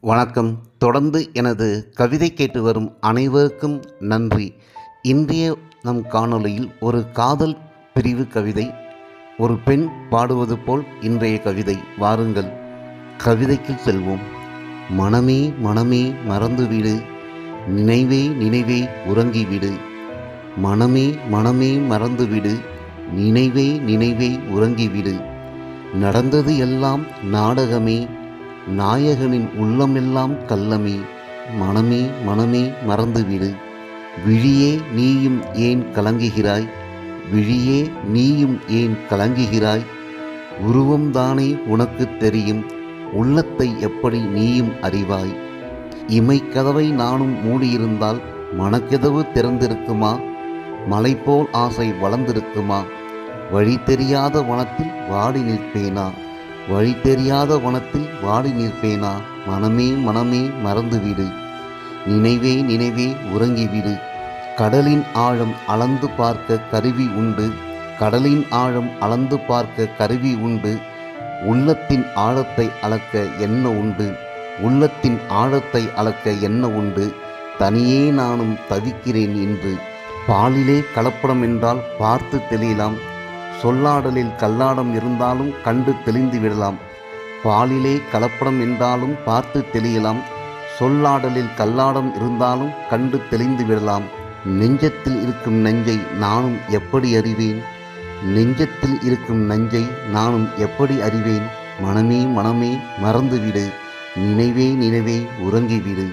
வணக்கம். தொடர்ந்து எனது கவிதை கேட்டு வரும் அனைவருக்கும் நன்றி. இன்றைய நம் காணொளியில் ஒரு காதல் பிரிவு கவிதை ஒரு பெண் பாடுவது போல் இன்றைய கவிதை. வாருங்கள் கவிதைக்கு செல்வோம். மனமே மனமே மறந்துவிடு நினைவே நினைவே உறங்கிவிடு மனமே மனமே மறந்துவிடு நினைவே நினைவே உறங்கிவிடு நடந்தது எல்லாம் நாடகமே. நாயகனின் உள்ளமெல்லாம் கள்ளமே. மனமே மனமே மறந்துவிடு. விழியே நீயும் ஏன் கலங்குகிறாய்? விழியே நீயும் ஏன் கலங்குகிறாய்? உருவம்தானே உனக்கு தெரியும். உள்ளத்தை எப்படி நீயும் அறிவாய்? இமைக்கதவை நானும் மூடியிருந்தால் மனக்கதவு திறந்திருக்குமா? மலைப்போல் ஆசை வளர்ந்திருக்குமா? வழி தெரியாத வனத்தில் வாடி நிற்பேனா? வழி தெரியாத வனத்தில் வாடி நிற்பேனா? மனமே மனமே மறந்துவிடு. நினைவே நினைவே உறங்கிவிடு. கடலின் ஆழம் அளந்து பார்க்க கருவி உண்டு. கடலின் ஆழம் அளந்து பார்க்க கருவி உண்டு. உள்ளத்தின் ஆழத்தை அளக்க என்ன உண்டு? உள்ளத்தின் ஆழத்தை அளக்க என்ன உண்டு? தனியே நானும் தவிக்கிறேன் என்று பாலிலே கலப்படம் என்றால் பார்த்து தெளியலாம். சொல்லாடலில் கல்லாடம் இருந்தாலும் கண்டு தெளிந்து விடலாம். பாலிலே கலப்படம் என்றாலும் பார்த்து தெளியலாம். சொல்லாடலில் கல்லாடம் இருந்தாலும் கண்டு தெளிந்து விடலாம். நெஞ்சத்தில் இருக்கும் நஞ்சை நானும் எப்படி அறிவேன்? நெஞ்சத்தில் இருக்கும் நஞ்சை நானும் எப்படி அறிவேன்? மனமே மனமே மறந்துவிடு. நினைவே நினைவே உறங்கிவிடு.